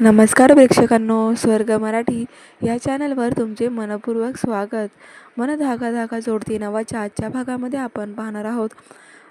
नमस्कार प्रेक्षकांनो स्वर्ग मराठी या चॅनलवर तुमचे मनपूर्वक स्वागत. मन धागा धागा जोडती नावाच्या आजच्या भागामध्ये आपण पाहणार आहोत.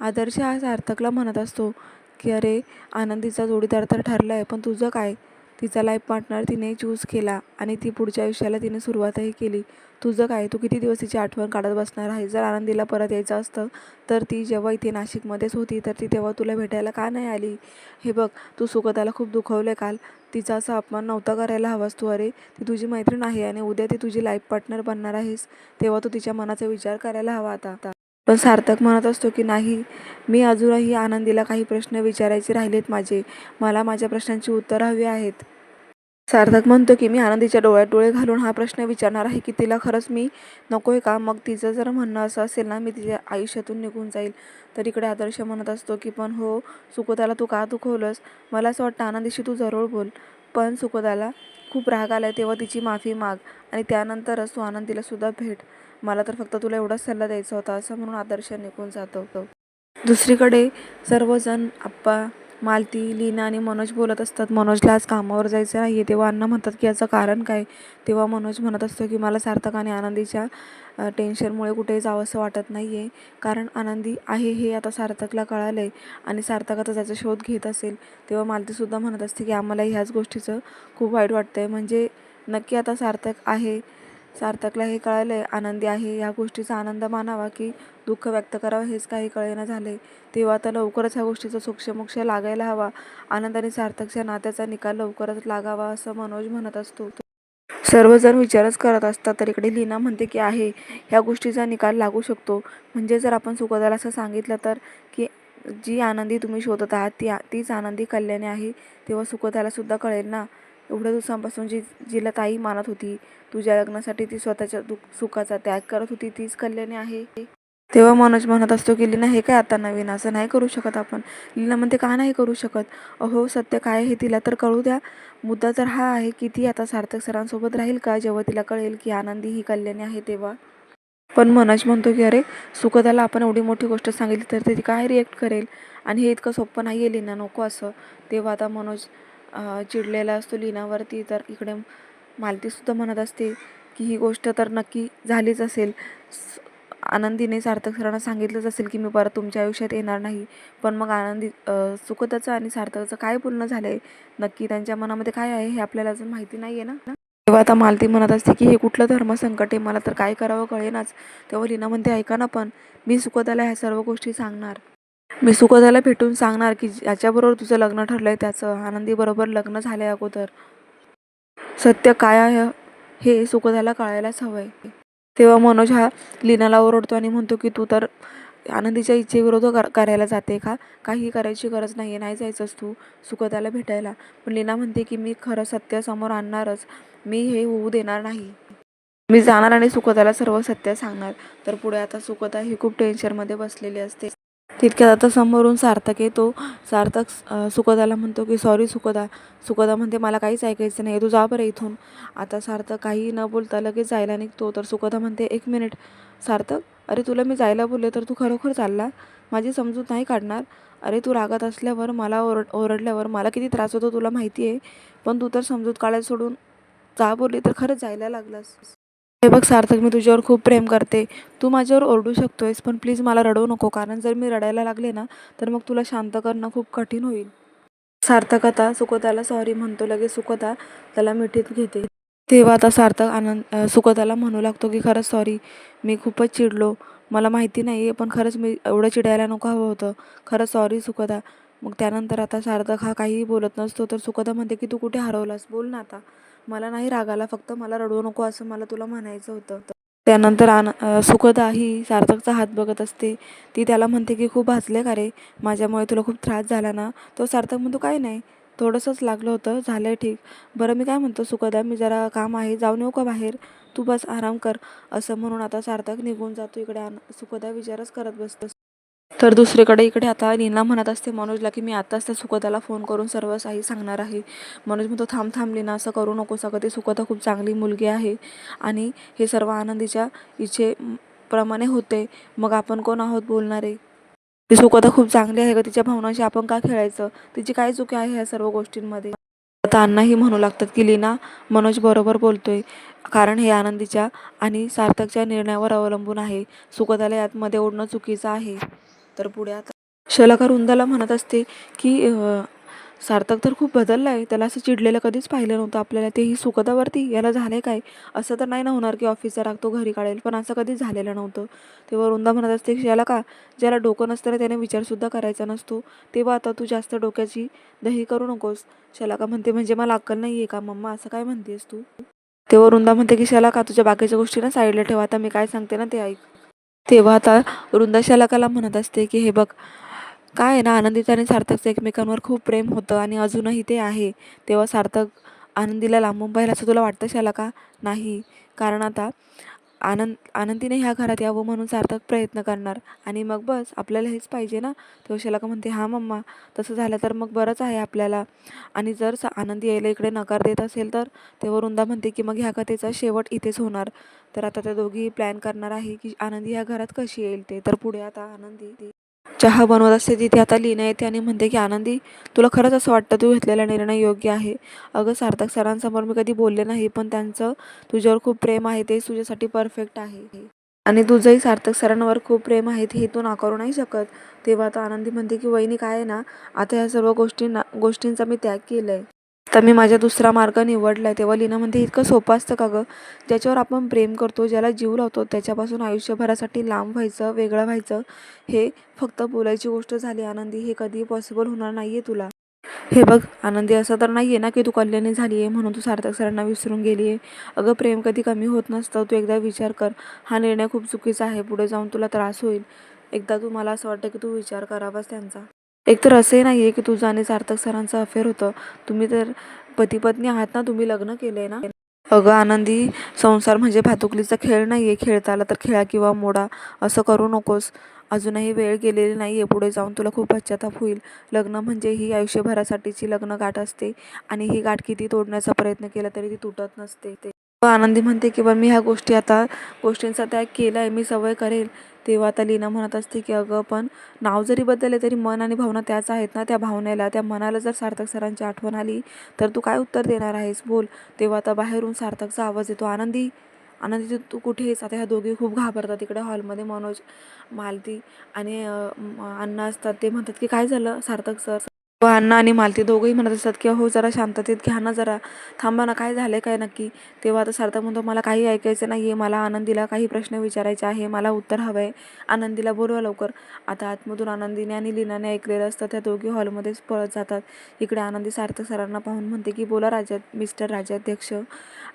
आदर्श हा सार्थकला म्हणत असतो की अरे आनंदीचा जोडीदार तर ठरला आहे पण तुझं काय? तिचा लाईफ पार्टनर तिने चूज केला आणि ती पुढच्या आयुष्याला तिने सुरुवातही केली. तुझं काय? तू किती दिवस तिची आठवण काढत बसणार आहे? जर आनंदीला परत यायचं असतं तर ती जेव्हा इथे नाशिकमध्येच होती तर ती तेव्हा तुला भेटायला का नाही आली? हे बघ तू सुगताला खूप दुखवलं काल. तिचा असा अपमान नव्हता करायला हवास तू अरे ती तुझी मैत्रीण आहे आणि उद्या ती तुझी लाईफ पार्टनर बनणार आहेस तेव्हा तू तिच्या मनाचा विचार करायला हवा आता. पण सार्थक म्हणत असतो की नाही मी अजूनही आनंदीला काही प्रश्न विचारायचे राहिलेत माझे. मला माझ्या प्रश्नांची उत्तरं हवी आहेत. सार्थक म्हणतो की मी आनंदीच्या डोळ्यात डोळे घालून हा प्रश्न विचारणार आहे की तिला खरंच मी नको आहे का? मग तिचं जर म्हणणं असं असेल ना मी तिच्या आयुष्यातून निघून जाईल. तर इकडे आदर्श म्हणत असतो की पण हो सुखोदाला तू का दुखवलंस? मला असं वाटतं आनंदीशी तू जरूर बोल. पण सुखोदाला खूप राग आला आहे तेव्हा तिची माफी माग आणि त्यानंतरच तू आनंदीला सुद्धा भेट. मला तर फक्त तुला एवढाच सल्ला द्यायचा होता असं म्हणून आदर्श निघून जातो दुसरीकडे सर्वजण आप्पा मालती लीना आणि मनोज बोलत असतात मनोजला आज कामावर जायचं आहे तेव्हा अण्णा म्हणतात की याचं कारण काय? तेव्हा मनोज म्हणत असतो की मला सार्थक आणि आनंदीच्या टेन्शनमुळे कुठेही जावंसं वाटत नाही आहे कारण आनंदी आहे हे आता सार्थकला कळालं आहे आणि सार्थक आता त्याचा शोध घेत असेल. तेव्हा मालतीसुद्धा म्हणत असते की आम्हाला ह्याच गोष्टीचं खूप वाईट वाटतं आहे म्हणजे नक्की आता सार्थक आहे सार्थकला हे कळालं. आहे आनंदी आहे. या गोष्टीचा आनंद मानावा की दुःख व्यक्त करावं हेच काही कळेना झाले. तेव्हा आता लवकरच ह्या गोष्टीचा सोक्षमोक्ष लागायला हवा. आनंद आणि सार्थकच्या नात्याचा निकाल लवकरच लागावा असं मनोज म्हणत असतो. सर्वजण विचारच करत असतात तर इकडे लीना म्हणते की आहे. ह्या गोष्टीचा निकाल लागू शकतो. म्हणजे जर आपण सुखदाला असं सांगितलं तर की जी आनंदी तुम्ही शोधत आहात ती तीच आनंदी कल्याणी आहे. तेव्हा सुखदाला सुद्धा कळेल ना? एवढ्या दिवसांपासून जी जिला ताई मानत होती तुझ्या लग्नासाठी ती स्वतःच्या दुःख सुखाचा त्याग करत होती तीच कल्याणी आहे. तेव्हा मनोज म्हणत असतो की लीना हे काय आता नवीन? असं नाही करू शकत आपण. लीना म्हणते का नाही करू शकत? अहो सत्य काय हे तिला तर कळू द्या. मुद्दा तर हा आहे की ती आता सार्थक सरांसोबत राहील का? जेव्हा तिला कळेल की आनंदी ही कल्याणी आहे तेव्हा. पण मनोज म्हणतो की अरे सुखदाला आपण एवढी मोठी गोष्ट सांगितली तर ती काय रिॲक्ट करेल? आणि हे इतकं सोपं नाही आहे लीना नको असं. तेव्हा आता मनोज चिडलेला असतो लीनावरती तर इकडे मालतीसुद्धा म्हणत असते की ही गोष्ट तर नक्की झालीच असेल. आनंदीने सार्थक सरांना सांगितलंच असेल की मी परत तुमच्या आयुष्यात येणार नाही. पण मग आनंदी सुखदाचं आणि सार्थकचं काय बोलणं झालं आहे नक्की त्यांच्या मनामध्ये काय आहे हे आपल्याला अजून माहिती नाही आहे ना? तेव्हा आता मालती म्हणत असते की हे कुठलं धर्मसंकट आहे? मला तर काय करावं कळेनाच. तेव्हा लीना म्हणते ऐका ना पण मी सुखदाला ह्या सर्व गोष्टी सांगणार. मी सुखदाला भेटून सांगणार की ज्याच्याबरोबर तुझं लग्न ठरलं आहे त्याचं आनंदीबरोबर लग्न झालं आहे अगोदर. सत्य काय आहे हे सुखदाला कळायलाच हवं आहे तेव्हा मनोज हा लीनाला ओरडतो आणि म्हणतो की तू तर आनंदीच्या इच्छेविरोध कर करायला जाते का? काही करायची गरज नाही आहे नाही जायचंस तू सुखदाला भेटायला. पण लीना म्हणते की मी खरं सत्य समोर आणणारच. मी हे होऊ देणार नाही. मी जाणार आणि सुखदाला सर्व सत्य सांगणार. तर पुढे आता सुखदा ही खूप टेन्शनमध्ये बसलेली असते. तितक्यात आता समोरून सार्थक येतो सार्थक सुखदाला म्हणतो की सॉरी सुखदा. सुखदा म्हणते मला काहीच ऐकायचं नाही तू जा बरं इथून. आता सार्थक काही न बोलता लगेच जायला निघतो. तर सुखदा म्हणते एक मिनिट. सार्थक अरे तुला मी जायला बोलले तर तू खरोखर चालला? माझी समजूत नाही काढणार? अरे तू रागात असल्यावर मला ओरड ओरडल्यावर मला किती त्रास होतो तुला माहिती आहे पण तू तर समजूत काढायला सोडून जा बोलली तर खरंच जायला लागलास. हे बघ सार्थक मी तुझ्यावर खूप प्रेम करते. तू माझ्यावर ओरडू शकतोयस पण प्लीज मला रडवू नको कारण जर मी रडायला लागले ना तर मग तुला शांत करणं खूप कठीण होईल. सार्थक आता सुखताला सॉरी म्हणतो लगेच सुखदा त्याला मिठीत घेते. तेव्हा आता सार्थक आनंद सुखदाला म्हणू लागतो की खरंच सॉरी मी खूपच चिडलो. मला माहिती नाही आहे पण खरंच मी एवढं चिडायला नको हवं होतं. खरंच सॉरी सुखदा मग त्यानंतर आता सार्थक हा काहीही बोलत नसतो तर सुखदा म्हणते की तू कुठे हरवलास? बोल ना आता. मला नाही राग आला फक्त मला रडवू नको असं मला तुला म्हणायचं होतं. त्यानंतर आन सुखदा ही सार्थकचा हात बघत असते. ती त्याला म्हणते की खूप भाजले का रे? माझ्यामुळे तुला खूप त्रास झाला ना? तो सार्थक म्हणतो काय नाही. थोडंसंच लागलं होतं. झालं आहे ठीक. बरं मी काय म्हणतो सुखदा मी जरा काम आहे. जाऊन येऊ का बाहेर. तू बस आराम कर. असं म्हणून आता सार्थक निघून जातो इकडे. आन सुखदा विचारच करत बसतो. तर दुसरीकडे इकडे आता नीना म्हणत असते मनोजला की मी आत्ताच त्या सुखदाला फोन करून सर्व काही सांगणार आहे. मनोज म्हणतो थांब थांब लीना असं करू नको सगळं ती सुखता खूप चांगली मुलगी आहे आणि हे सर्व आनंदीच्या इच्छे प्रमाणे होते. मग आपण कोण आहोत बोलणारे? ती सुखता खूप चांगली आहे का तिच्या भावनाशी आपण का खेळायचं? तिची काय चुकी आहे ह्या सर्व गोष्टींमध्ये? आता अण्णाही म्हणू लागतात की लीना मनोज बरोबर बोलतोय. कारण हे आनंदीच्या आणि सार्थकच्या निर्णयावर अवलंबून आहे. सुखदाला यातमध्ये ओढणं चुकीचं आहे. तर पुढे आता शलाका रुंदाला म्हणत असते की सार्थक तर खूप बदलला आहे त्याला असं चिडलेलं कधीच पाहिलं नव्हतं आपल्याला. तेही सुखदावरती. याला झालंय काय? असं तर नाही ना होणार की ऑफिसचा राग तो घरी काढेल. पण असं कधीच झालेलं नव्हतं. तेव्हा रुंदा म्हणत असते की याला का ज्याला डोकं नसतं ना त्याने विचारसुद्धा करायचा नसतो. तेव्हा आता तू जास्त डोक्याची दही करू नकोस. शलाका म्हणते म्हणजे मला अक्कल नाही आहे का मम्मा? असं काय म्हणतेस तू? तेव्हा वृंदा म्हणते की शलाका तुझ्या बाकीच्या गोष्टी ना साईडला ठेवा. आता मी काय सांगते ना ते ऐक. तेव्हा आता वृंदा शलाकाला म्हणत असते की हे बघ काय आहे ना आनंदीचं आणि सार्थकचं एकमेकांवर खूप प्रेम होतं आणि अजूनही ते आहे. तेव्हा सार्थक आनंदीला लांबून पाहिलं असं तुला वाटतं शलाका? नाही. कारण आता आनंद आनंदीने ह्या घरात यावं म्हणून सार्थक प्रयत्न करणार. आणि मग बस आपल्याला हेच पाहिजे ना? तेव्हा शलाका म्हणते हां मम्मा तसं झालं तर मग बरंच आहे आपल्याला. आणि जर सा आनंदी यायला इकडे नकार देत असेल तर? तेव्हा वृंदा म्हणते की मग ह्या कथेचा शेवट इथेच होणार. तर आता त्या दोघी प्लॅन करणार आहे की आनंदी ह्या घरात कशी येईल ते. तर पुढे आता आनंदी चहा बनवत असते तिथे आता लीना येते आणि म्हणते की आनंदी तुला खरंच असं वाटतं तू घेतलेला निर्णय योग्य आहे? अगं सार्थक सरांसमोर मी कधी बोलले नाही पण त्यांचं तुझ्यावर खूप प्रेम आहे ते तुझ्यासाठी परफेक्ट आहे. आणि तुझंही सार्थक सरांवर खूप प्रेम आहे हे तू नाकारू नाही शकत. तेव्हा आता आनंदी म्हणते की वहिनी काय आहे ना आता ह्या सर्व गोष्टींना गोष्टींचा मी त्याग केला आहे तर मी माझा दुसरा मार्ग निवडला आहे तेव्हा लिहिणं म्हणते इतकं सोपं असतं का गं? ज्याच्यावर आपण प्रेम करतो ज्याला जीव लावतो त्याच्यापासून आयुष्यभरासाठी लांब व्हायचं वेगळं व्हायचं हे फक्त बोलायची गोष्ट झाली. आनंदी हे कधी पॉसिबल होणार नाही आहे तुला. हे बघ आनंदी असं तर नाही आहे ना की तू कल्याणी झाली आहे म्हणून तू सार्थक सरांना विसरून गेली आहे अगं प्रेम कधी कमी होत नसतं. तू एकदा विचार कर. हा निर्णय खूप चुकीचा आहे. पुढे जाऊन तुला त्रास होईल. एकदा तू मला असं वाटतं की तू विचार करावाच त्यांचा. एकतर असंही नाही आहे की तुझं आणि सार्थक सरांचं अफेअर होतं. तुम्ही तर पती पत्नी आहात ना तुम्ही लग्न केलं आहे ना? अगं आनंदी संसार म्हणजे भातुकलीचा खेळ नाही आहे खेळता आला तर खेळा किंवा मोडा असं करू नकोस. अजूनही वेळ गेलेली नाही आहे पुढे जाऊन तुला खूप पश्चाताप होईल. लग्न म्हणजे ही आयुष्यभरासाठीची लग्न गाठ असते आणि ही गाठ किती तोडण्याचा प्रयत्न केला तरी ती तुटत नसते. ते आनंदी म्हणते की बा मी ह्या गोष्टी आता गोष्टींचा त्याग केला आहे मी सवय करेल. तेव्हा आता लीना म्हणत असते की अगं पण नाव जरी बदलले तरी मन आणि भावना त्याच आहेत ना त्या भावनेला. त्या मनाला जर सार्थक सरांची आठवण आली तर तू काय उत्तर देणार आहेस? बोल. तेव्हा आता बाहेरून सार्थकचा आवाज येतो. आनंदी आनंदी तू- तू कुठे आहेस? आता ह्या दोघी खूप घाबरतात इकडे हॉलमध्ये मनोज मालती आणि अण्णा असतात. ते म्हणतात की काय झालं सार्थक सर? व अण्णा आणि मालती दोघंही म्हणत असतात की हो जरा शांततेत घ्या ना जरा. थांबा ना काय आहे काय नक्की? तेव्हा आता सार्थक म्हणतो मला काही ऐकायचं नाही आहे मला आनंदीला काही प्रश्न विचारायचे आहे. मला उत्तर हवं आहे आनंदीला बोलवा लवकर. आता आतमधून आनंदीने आणि लीनाने ऐकलेलं असतं त्या दोघी हॉलमध्येच पळत जातात. इकडे आनंदी सार्थक सरांना पाहून म्हणते की बोला राजा मिस्टर राजाध्यक्ष.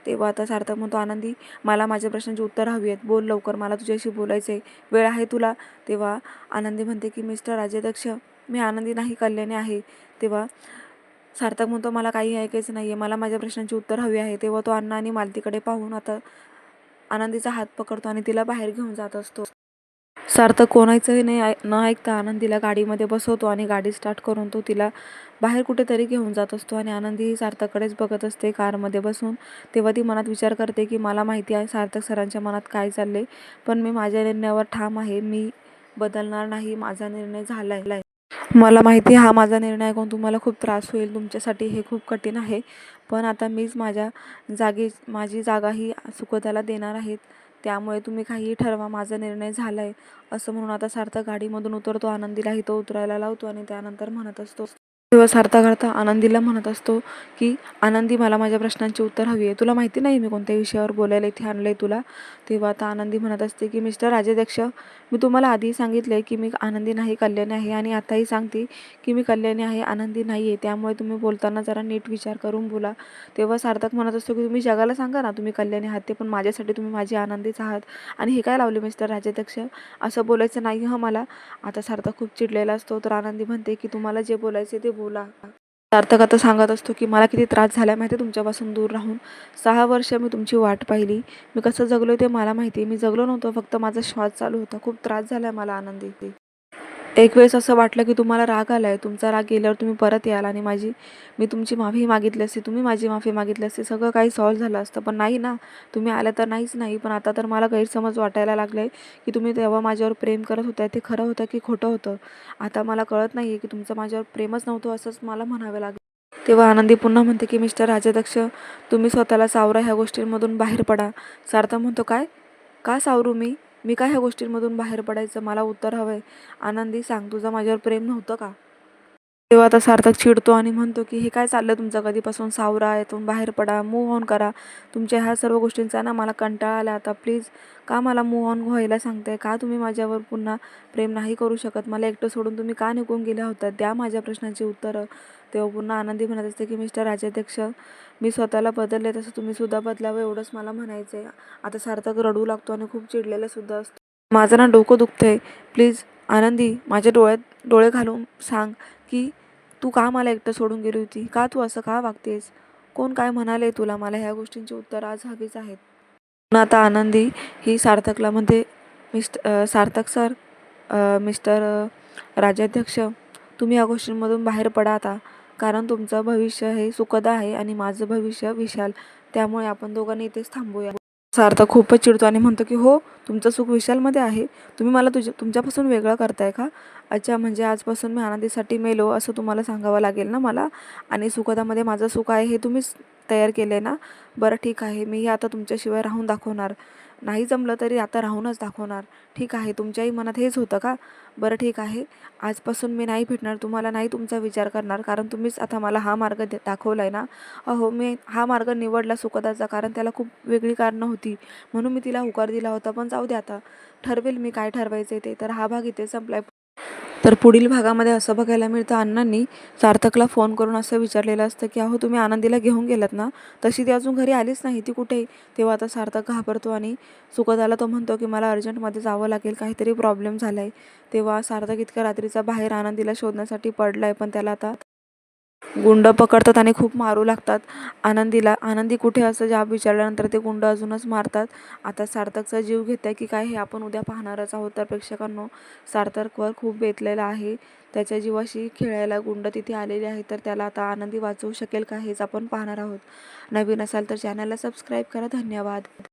तेव्हा आता सार्थक म्हणतो आनंदी मला माझ्या प्रश्नांची उत्तर हवी आहेत बोल लवकर. मला तुझ्याशी बोलायचं आहे वेळ आहे तुला? तेव्हा आनंदी म्हणते की मिस्टर राजाध्यक्ष मी आनंदी नाही कल्याणी आहे. तेव्हा सार्थक म्हणतो मला काही ऐकायचं नाही आहे मला माझ्या प्रश्नांची उत्तर हवी आहे. तेव्हा तो अण्णा आणि मालतीकडे पाहून आता आनंदीचा हात पकडतो आणि तिला बाहेर घेऊन जात असतो. सार्थक कोणाचंही नाही न ऐकता आनंदीला गाडीमध्ये बसवतो आणि गाडी स्टार्ट करून तो तिला बाहेर कुठेतरी घेऊन जात असतो आणि आनंदीही सार्थककडेच बघत असते कारमध्ये बसून. तेव्हा ती मनात विचार करते की मला माहिती आहे सार्थक सरांच्या मनात काय चालले पण मी माझ्या निर्णयावर ठाम आहे. मी बदलणार नाही. माझा निर्णय झाला आहे मला माहिती हा माझा निर्णय ऐकून तुम्हाला खूप त्रास होईल तुमच्यासाठी हे खूप कठीण आहे. पण आता मीच माझ्या जागी माझी जागा ही सुखदाला देणार आहेत त्यामुळे तुम्ही काहीही ठरवा माझा निर्णय झाला आहे असं म्हणून आता सार्थक गाडीमधून उतरतो आनंदीलाही तो उतरायला लावतो आणि त्यानंतर म्हणत असतो. तेव्हा सार्थक करता आनंदीला म्हणत असतो की आनंदी मला माझ्या प्रश्नांची उत्तर हवी आहे. तुला माहिती नाही मी कोणत्या विषयावर बोलायला इथे आणलं आहे तुला? तेव्हा आता आनंदी म्हणत असते की मिस्टर राजाध्यक्ष मी तुम्हाला आधी सांगितलं आहे की मी आनंदी नाही कल्याणी आहे आणि आताही सांगते की मी कल्याणी आहे आनंदी नाही आहे त्यामुळे तुम्ही बोलताना जरा नीट विचार करून बोला. तेव्हा सार्थक म्हणत असतो की तुम्ही जगाला सांगा ना तुम्ही कल्याणी आहात ते पण माझ्यासाठी तुम्ही माझी आनंदीच आहात. आणि हे काय लावले मिस्टर राजाध्यक्ष? असं बोलायचं नाही हं मला. आता सार्थक खूप चिडलेला असतो तर आनंदी म्हणते की तुम्हाला जे बोलायचे ते बोला. सार्थक आता सांगत असतो की मला किती त्रास झाला माहिती आहे तुमच्यापासून दूर राहून. सहा वर्ष मी तुमची वाट पाहिली. मी कसं जगलो ते मला माहिती आहे. मी जगलो नव्हतं फक्त माझा श्वास चालू होता. खूप त्रास झाला आहे मला आनंदी एक वेळेस असं वाटलं की तुम्हाला राग आला आहे तुमचा राग गेल्यावर तुम्ही परत याल आणि माझी मी तुमची माफी मागितली असते तुम्ही माझी माफी मागितली असते सगळं काही सॉल्व्ह झालं असतं. पण नाही ना तुम्ही आल्या तर नाहीच नाही. पण आता तर मला गैरसमज वाटायला लागलं आहे की तुम्ही तेव्हा माझ्यावर प्रेम करत होता ते खरं होतं की खोटं होतं? आता मला कळत नाही आहे की तुमचं माझ्यावर प्रेमच नव्हतं असंच मला म्हणावं लागलं. तेव्हा आनंदी पुन्हा म्हणते की मिस्टर राजाध्यक्ष तुम्ही स्वतःला सावरा ह्या गोष्टींमधून बाहेर पडा. सार्थ म्हणतो काय? का सावरू मी? मी काय ह्या गोष्टींमधून बाहेर पडायचं? मला उत्तर हवं आहे आनंदी सांग तुझं माझ्यावर प्रेम नव्हतं का? तेव्हा आता सार्थक चिडतो आणि म्हणतो की हे काय चाललं तुमचं? कधीपासून सावरा यातून बाहेर पडा मूव्ह ऑन करा. तुमच्या ह्या सर्व गोष्टींचा ना मला कंटाळा आला. आता प्लीज का मला मूव्ह ऑन व्हायला सांगताय? का तुम्ही माझ्यावर पुन्हा प्रेम नाही करू शकत? मला एकटं सोडून तुम्ही का निघून गेल्या होतात द्या माझ्या प्रश्नांची उत्तरं. तेव्हा पुन्हा आनंदी म्हणत असते की मिस्टर राजाध्यक्ष मी स्वतःला बदलले तसं तुम्ही सुद्धा बदलावं एवढंच मला म्हणायचं आहे आता सार्थक रडू लागतो आणि खूप चिडलेला सुद्धा असतो. माझं ना डोकं दुखतंय. प्लीज आनंदी माझ्या डोळ्यात डोळे घालून सांग. की तू का मला एकटं सोडून गेली होती? का तू असं का वागतेस? कोण काय म्हणाले तुला? मला ह्या गोष्टींची उत्तर आज हवीच आहेत. पण आता आनंदी ही सार्थकला म्हणते मिस्ट सार्थक सर मिस्टर राज्याध्यक्ष राजाध्यक्ष तुम्ही या गोष्टींमधून बाहेर पडा आता. कारण तुमचं भविष्य हे सुखद आहे आणि माझं भविष्य विशाल. त्यामुळे आपण दोघांनी इथेच थांबूया. सार्थ खूपच चिडतो आणि म्हणतो की हो तुमचं सुख विशालमध्ये आहे. तुम्ही मला तुझ्या तुमच्यापासून वेगळं करताय का? अच्छा म्हणजे आजपासून मी आनंदीसाठी मेलो असं तुम्हाला सांगावं लागेल ना मला? आणि सुखदामध्ये माझं सुख आहे हे तुम्हीच तयार केलं आहे ना? बरं ठीक आहे. मी आता तुमच्याशिवाय राहून दाखवणार. नाही जमलं तरी आता राहूनच दाखवणार. ठीक आहे तुमच्याही मनात हेच होतं का? बरं ठीक आहे. आजपासून मी नाही भेटणार तुम्हाला नाही तुमचा विचार करणार कारण तुम्हीच आता मला हा मार्ग द दाखवला आहे ना? अहो मी हा मार्ग निवडला सुखदाचा कारण त्याला खूप वेगळी कारणं होती. म्हणून मी तिला होकार दिला होता पण जाऊ दे आता. ठरवेल मी काय ठरवायचं ते. तर हा भाग इथे संपलाय. तर पुढील भागामध्ये असं बघायला मिळतं अण्णांनी सार्थकला फोन करून असं विचारलेलं असतं की अहो तुम्ही आनंदीला घेऊन गेलात ना? तशी ती अजून घरी आलीच नाही ती कुठे? तेव्हा आता सार्थक घाबरतो आणि सुखदाला तो म्हणतो की मला अर्जंटमध्ये जावं लागेल काहीतरी प्रॉब्लेम झाला आहे तेव्हा सार्थक इतक्या रात्रीचा बाहेर आनंदीला शोधण्यासाठी पडला आहे पण त्याला आता गुंड पकडतात आणि खूप मारू लागतात. आनंदीला आनंदी कुठे असं जाब विचारल्यानंतर ते गुंड अजूनच मारतात. आता सार्थकचा जीव घेत आहे की काय हे आपण उद्या पाहणारच आहोत. तर प्रेक्षकांनो सार्थकवर खूप बेतलेला आहे. त्याच्या जीवाशी खेळायला गुंड तिथे आलेले आहे तर त्याला आता आनंदी वाचवू शकेल का हेच आपण पाहणार आहोत. नवीन असाल तर चॅनलला सबस्क्राईब करा. धन्यवाद.